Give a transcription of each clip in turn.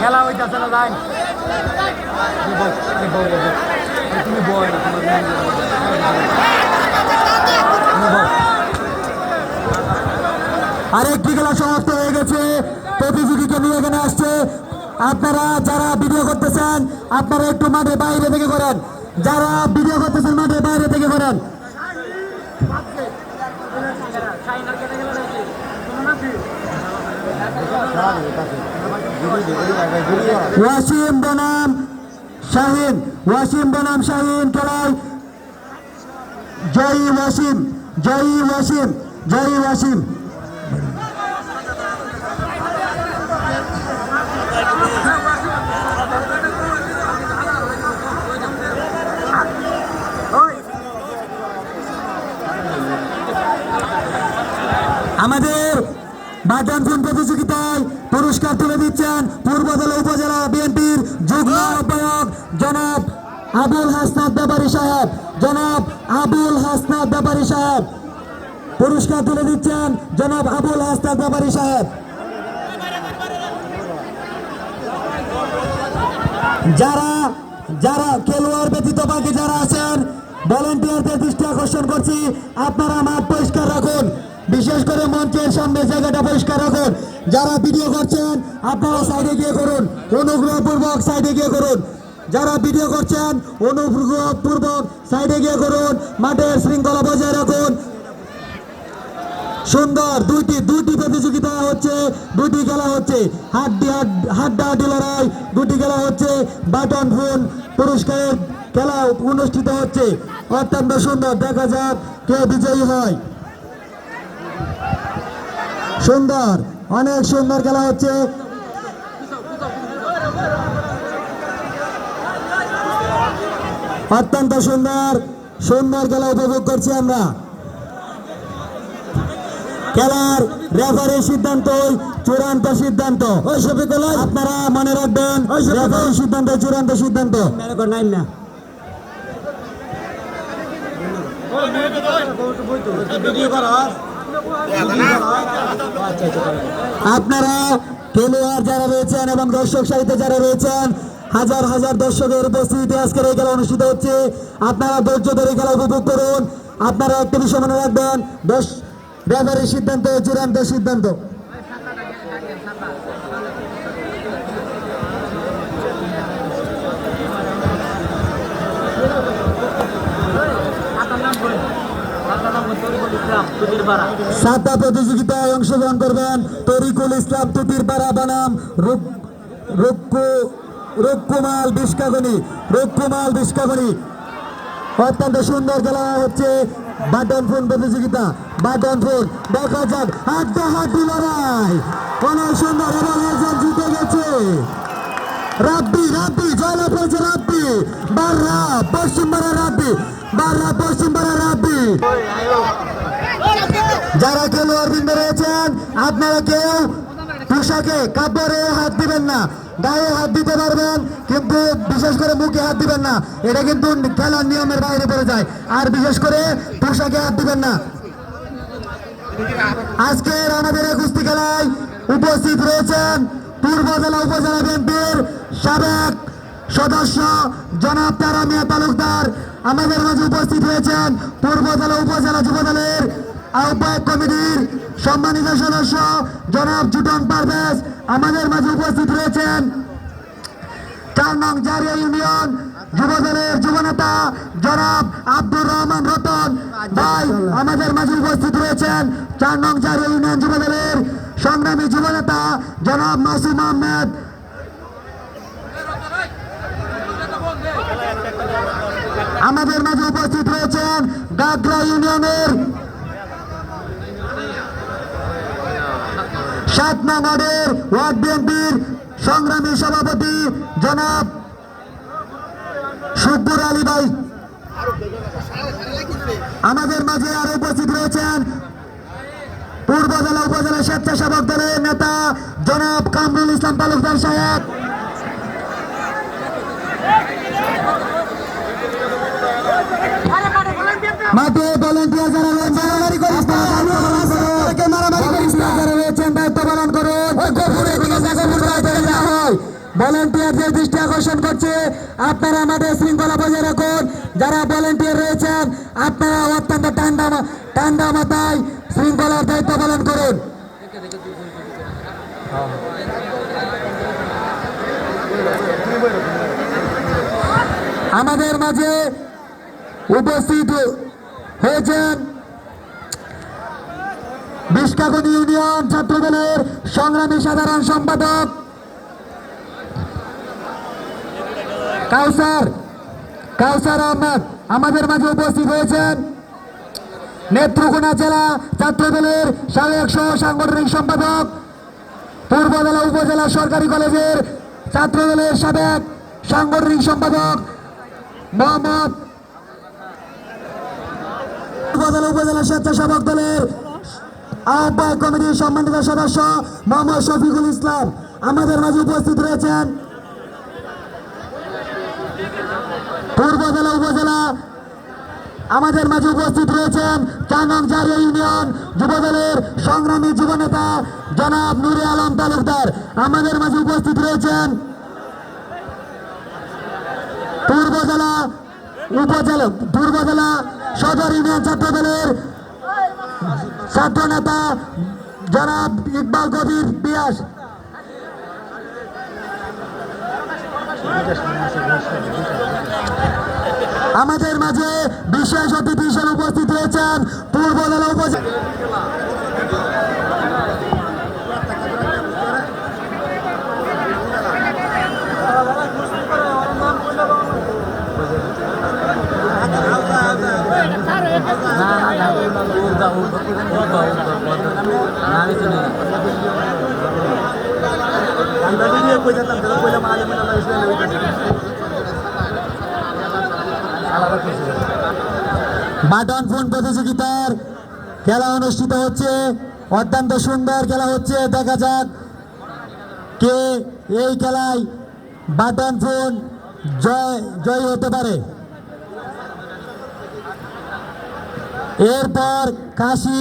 খেলা হইতেছে না যাই তুমি বয় আরেকটি খেলা সমাপ্ত হয়ে গেছে। প্রতিযোগীকে নিয়ে এখানে আসছে। আপনারা যারা ভিডিও করতেছেন আপনারা একটু মাঠে বাইরে থেকে করেন যারা ভিডিও করতেছেন মাঠে বাইরে থেকে করেন ওয়াসিম বনাম শাহিন ওয়াসিম বনাম শাহিন খেলায়। জয়ী ওয়াসিম জয়ী ওয়াসিম জয়ী ওয়াসিম। আমাদের বাদামপুর প্রতিযোগিতায় পুরস্কার তুলে দিচ্ছেন পূর্বদলা উপজেলা বিএনপির যুগ্ম আহ্বায়ক জনাব আবুল হাসনাত ব্যাপারী সাহেব। জনাব আবুল হাসনাত ব্যাপারী সাহেব। পুরস্কার তুলে দিচ্ছেন জনাব আবুল হাসনাত ব্যাপারী সাহেব। যারা যারা খেলোয়াড় ব্যতীত বাকি যারা আছেন ভলেন্টিয়ারদের দৃষ্টি আকর্ষণ করছি, আপনারা মাঠ পরিষ্কার রাখুন। বিশেষ করে মঞ্চের সামনে জায়গাটা পরিষ্কার রাখুন, যারা ভিডিও করছেন, আপনারা সাইডে গিয়ে করুন, অনুগ্রহপূর্বক সাইডে গিয়ে করুন। যারা ভিডিও করছেন, অনুগ্রহপূর্বক সাইডে গিয়ে করুন, মাঠের শৃঙ্খলা বজায় রাখুন। সুন্দর, দুইটি দুইটি প্রতিযোগিতা হচ্ছে দুটি খেলা হচ্ছে। হাড্ডি হাড্ডা হাড্ডি লড়াই দুটি খেলা হচ্ছে। বাটন, ফোন পুরস্কারের খেলা অনুষ্ঠিত হচ্ছে। অত্যন্ত সুন্দর, দেখা যাক কে বিজয়ী হয়। সুন্দর অনেক সুন্দর খেলা হচ্ছে। অত্যন্ত সুন্দর সুন্দর খেলা উপভোগ করছি আমরা। খেলার রেফারির সিদ্ধান্ত চূড়ান্ত সিদ্ধান্ত। আপনারা মনে রাখবেন রেফারির সিদ্ধান্ত চূড়ান্ত সিদ্ধান্ত। নাই না আপনারা খেলোয়াড় যারা রয়েছেন এবং দর্শক সাহিত্য যারা রয়েছেন, হাজার হাজার দর্শকের উপস্থিতিতে আজকের এই খেলা অনুষ্ঠিত হচ্ছে। আপনারা ধৈর্য ধরে খেলা উপভোগ করুন। আপনারা একটা বিষয় মনে রাখবেন, দশ রেফারির সিদ্ধান্ত, চূড়ান্ত সিদ্ধান্ত। সাতটা প্রতিযোগিতায় অংশগ্রহণ করবেন তরিকুল ইসলাম তুতির পাড়া বানাম রূপকু রূপকুমাল বিষ্কাগনি রূপকুমাল বিষ্কাগনি। অত্যন্ত সুন্দর খেলা হচ্ছে বাটন ফোন প্রতিযোগিতা বাটন ফোন দেখা যাক, হাড্ডা হাড্ডি লড়াই। অনেক সুন্দর এবং একজন জিতে গেছে। রাব্বি রাব্বি জয়লাভ হয়েছে রাব্বি। বাররা, পশ্চিম বারা রাব্বি, বাররা, পশ্চিম বারা রাব্বি। যারা খেলোয়াড় বৃন্দ রয়েছেন, আপনারা কেউ পোশাকে কাপড়ে হাত দিবেন না, গায়ে হাত দিতে পারবেন, কিন্তু বিশেষ করে মুখে হাত দিবেন না। এটা কিন্তু খেলার নিয়মের বাইরে পড়ে যায়। আর বিশেষ করে পোশাকে হাত দিবেন না। আজকের আমাদের কুস্তি খেলায় উপস্থিত রয়েছেন পূর্ব জেলা উপজেলা বিএনপির সাবেক সদস্য জনাব তারা মিয়া তালুকদার। আমাদের মাঝে উপস্থিত হয়েছেন পূর্ব জেলা উপজেলা যুব দলের আহ্বায়ক কমিটির সম্মানিত সদস্য জনাব জুটন পারভেজ আমাদের মাঝে উপস্থিত রয়েছেন। চার নং জারিয়া ইউনিয়ন যুবদলের যুবনেতা জনাব আব্দুর রহমান রতন। ভাই, আমাদের মাঝে উপস্থিত রয়েছেন। চার নং জারিয়া ইউনিয়ন যুবদলের সংগ্রামী যুবনেতা জনাব মাসুম আহমেদ। আমাদের মাঝে উপস্থিত রয়েছেন গাগরা ইউনিয়নের সাত নং ওয়ার্ড বিএনপির সংগ্রামী সভাপতি জনাব সুব্বুর আলী ভাই। আমাদের মাঝে আরও উপস্থিত রয়েছেন পূর্ব জেলা, উপজেলা স্বেচ্ছাসেবক দলের নেতা জনাব কামরুল ইসলাম তালুকদার সাহেব। মাঠে ভলেন্টিয়ার যারা ভলেন্টিয়ারদের দৃষ্টি আকর্ষণ করছে। আপনারা আমাদের শৃঙ্খলা বজায় রাখুন। যারা ভলেন্টিয়ার রয়েছেন, আপনারা অত্যন্ত ঠান্ডা ঠান্ডা মাথায় শৃঙ্খলার দায়িত্ব পালন করুন। আমাদের মাঝে উপস্থিত হয়েছেন বিষ্কাগন ইউনিয়ন ছাত্রদলের সংগ্রামী সাধারণ সম্পাদক কাউসার কাউসার আহমদ আমাদের মাঝে উপস্থিত হয়েছেন। নেত্রকোনা জেলা ছাত্রদলের সাবেক সহ সাংগঠনিক সম্পাদক পূর্বজেলা উপজেলা সরকারি কলেজের ছাত্রদলের সাবেক সাংগঠনিক সম্পাদক মোহাম্মদ উপজেলা স্বেচ্ছাসেবক দলের আহ্বায়ক কমিটির সম্মানিত সদস্য মোহাম্মদ শফিকুল ইসলাম আমাদের মাঝে উপস্থিত রয়েছেন। পূর্ব জেলা উপজেলা আমাদের মাঝে উপস্থিত রয়েছেন জারিয়া ইউনিয়ন যুবদলের সংগ্রামী যুবনেতা জনাব নুরে আলম তালুকদার। আমাদের মাঝে উপস্থিত রয়েছেন পূর্ব জেলা উপজেলা পূর্ব জেলা সদর ইউনিয়ন ছাত্র দলের ছাত্র নেতা জনাব ইকবাল কবির বিয়াস আমাদের মাঝে বিশেষ অতিথি হিসেবে উপস্থিত রয়েছেন পূর্ব উপজেলা না না না উর্দা উর্দা উর্দা উর্দা না আমি চিনি না আমরা দিয়ে কই যেতাম তো কইলা মাঝে মাঝে আমরা ইসলামে হইতাছি আলাদা কিছু বাটন ফোন প্রতিযোগিতার খেলা অনুষ্ঠিত হচ্ছে। অত্যন্ত সুন্দর খেলা হচ্ছে। দেখা যাক কে এই খেলায় বাটন ফোন জয় জয় হতে পারে। এরপর কাশি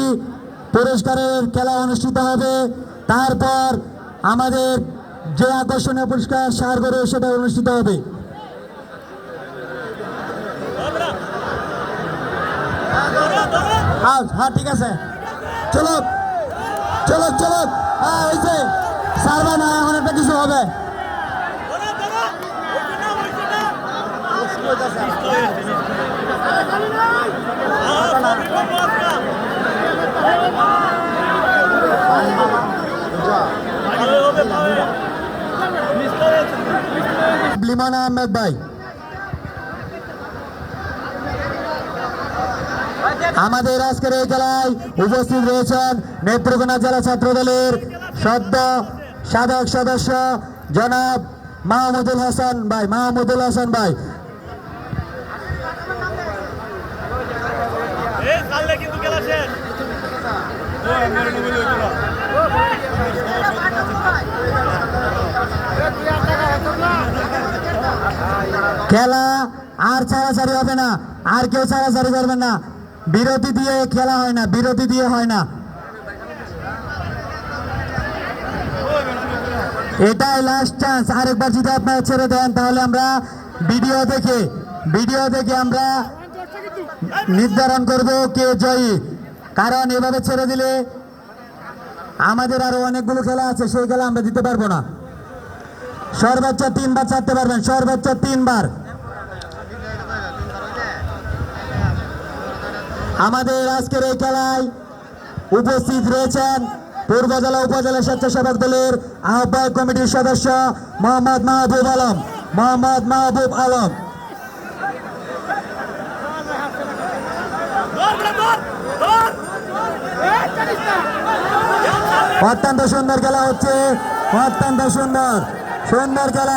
পুরস্কারের খেলা অনুষ্ঠিত হবে। তারপর আমাদের যে আকর্ষণীয় পুরস্কার সার করে সেটা অনুষ্ঠিত হবে। হ্যাঁ হ্যাঁ ঠিক আছে। চলো চলো চলো। হ্যাঁ হয়েছে সারবা না এখন একটা কিছু হবে। লিমান আহমেদ ভাই। আমাদের আজকের এই খেলায় উপস্থিত রয়েছেন নেত্রকোনা জেলা ছাত্র দলের সদ্য সাধক সদস্য জনাব মাহমুদুল হাসান ভাই। মাহমুদুল হাসান ভাই। খেলা আর ছাড়াছাড়ি হবে না। আর কেউ ছাড়াছাড়ি করবেন না। বিরতি দিয়ে খেলা হয় না, বিরতি দিয়ে হয় না। এটাই লাস্ট চান্স আরেকবার যদি আপনারা ছেড়ে দেন, তাহলে আমরা ভিডিও দেখে ভিডিও দেখে আমরা নির্ধারণ করব কে জয়ী। কারণ এভাবে ছেড়ে দিলে আমাদের আরও অনেকগুলো খেলা আছে, সেই খেলা আমরা দিতে পারব না। সর্বোচ্চ তিনবার ছাড়তে পারবেন, সর্বোচ্চ তিনবার। আমাদের আজকের এই খেলায় উপস্থিত রয়েছেন পূর্ব জেলা, উপজেলা স্বেচ্ছাসেবক দলের আহ্বায়ক কমিটির সদস্য মোহাম্মদ মাহবুব আলম। মোহাম্মদ মাহবুব আলম। অত্যন্ত সুন্দর খেলা হচ্ছে, অত্যন্ত সুন্দর সুন্দর খেলা।